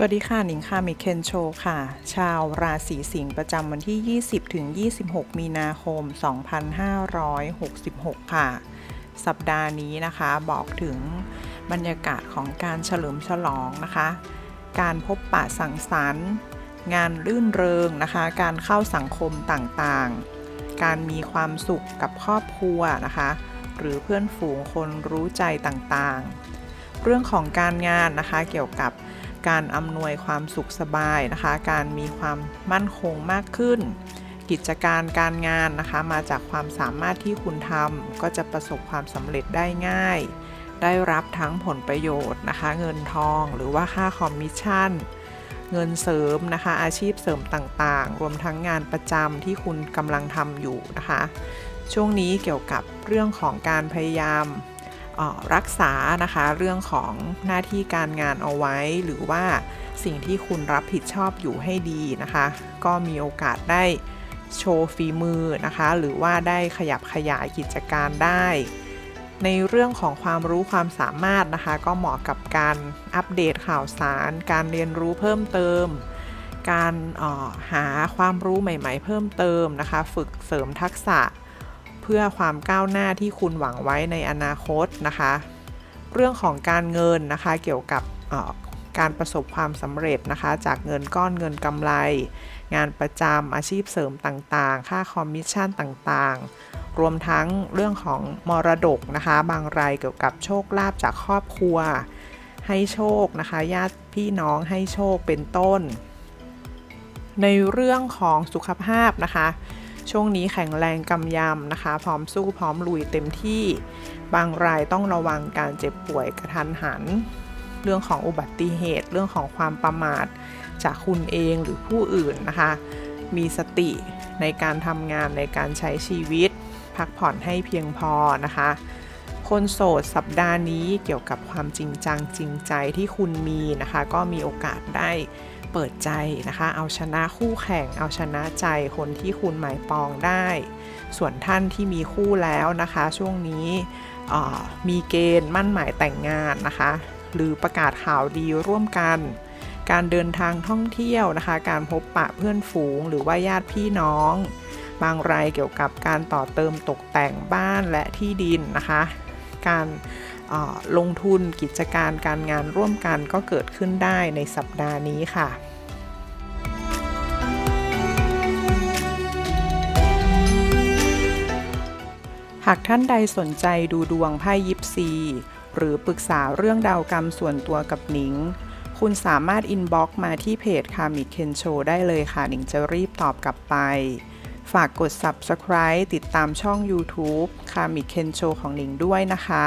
สวัสดีค่ะหนิงค่ะมิเคนโชค่ะ ชาวราศีสิงห์ประจำวันที่ 20ถึง26 มีนาคม 2566 ค่ะ สัปดาห์นี้นะคะบอกถึงบรรยากาศของการเฉลิมฉลองนะคะ การพบปะสังสรรค์ งานรื่นเริงนะคะ การเข้าสังคมต่างๆ การมีความสุขกับครอบครัวนะคะ หรือเพื่อนฝูงคนรู้ใจต่างๆ เรื่องของการงานนะคะเกี่ยวกับ การอำนวยความสุขสบายนะคะ การมีความมั่นคงมากขึ้น กิจการการงานนะคะ มาจากความสามารถที่คุณทำก็จะประสบความสำเร็จได้ง่าย ได้รับทั้งผลประโยชน์นะคะ เงินทองหรือว่าค่าคอมมิชชั่นเงินเสริมนะคะ อาชีพเสริมต่างๆ รวมทั้งงานประจำที่คุณกำลังทำอยู่นะคะ ช่วงนี้เกี่ยวกับเรื่องของการพยายาม รักษานะคะเรื่องของหน้าที่การงานเอาไว้ หรือว่าสิ่งที่คุณรับผิดชอบอยู่ให้ดีนะคะ ก็มีโอกาสได้โชว์ฝีมือนะคะ หรือว่าได้ขยับขยายกิจการได้ ในเรื่องของความรู้ความสามารถนะคะ ก็เหมาะกับการอัปเดตข่าวสาร การเรียนรู้เพิ่มเติม การออหาความรู้ใหม่ ๆ เพิ่มเติมนะคะ ฝึกเสริมทักษะ พื่อความก้าวหน้าที่คุณหวังไว้ในอนาคตนะคะ เรื่องของการเงินนะคะเกี่ยวกับการประสบความสำเร็จนะคะ จากเงินก้อนเงินกำไร งานประจำอาชีพเสริมต่างๆ ค่าคอมมิชชั่นต่างๆ รวมทั้งเรื่องของมรดกนะคะ บางรายเกี่ยวกับโชคลาภจากครอบครัว ให้โชคนะคะญาติพี่น้องให้โชคเป็นต้น ในเรื่องของสุขภาพนะคะ ช่วงนี้แข็งแรงกำยำนะคะ พร้อมสู้พร้อมลุยเต็มที่ บางรายต้องระวังการเจ็บป่วยกระทันหัน เรื่องของอุบัติเหตุ เรื่องของความประมาท จากคุณเองหรือผู้อื่นนะคะ มีสติในการทำงานในการใช้ชีวิต พักผ่อนให้เพียงพอนะคะ คนโสดสัปดาห์นี้เกี่ยวกับความจริงจังจริงใจที่คุณมีนะคะ ก็มีโอกาสได้ เปิดใจนะคะ เอาชนะคู่แข่ง เอาชนะใจคนที่คุณหมายปองได้ ส่วนท่านที่มีคู่แล้วนะคะ ช่วงนี้มีเกณฑ์มั่นหมายแต่งงานนะคะ หรือประกาศข่าวดีร่วมกัน การเดินทางท่องเที่ยวนะคะ การพบปะเพื่อนฝูง หรือว่าญาติพี่น้อง บางรายเกี่ยวกับการต่อเติมตกแต่งบ้านและที่ดินนะคะ การ ลงทุนกิจการการงานร่วมกันก็เกิดขึ้นได้ในสัปดาห์นี้ค่ะหากท่านใดสนใจดูดวงไพ่ยิปซี หรือปรึกษาเรื่องดาวกรรมส่วนตัวกับหนิง คุณสามารถอินบ็อกซ์มาที่เพจคามิเคนโชได้เลยค่ะ หนิงจะรีบตอบกลับไป ฝากกด Subscribe ติดตามช่อง YouTube คามิเคนโชของหนิงด้วยนะคะ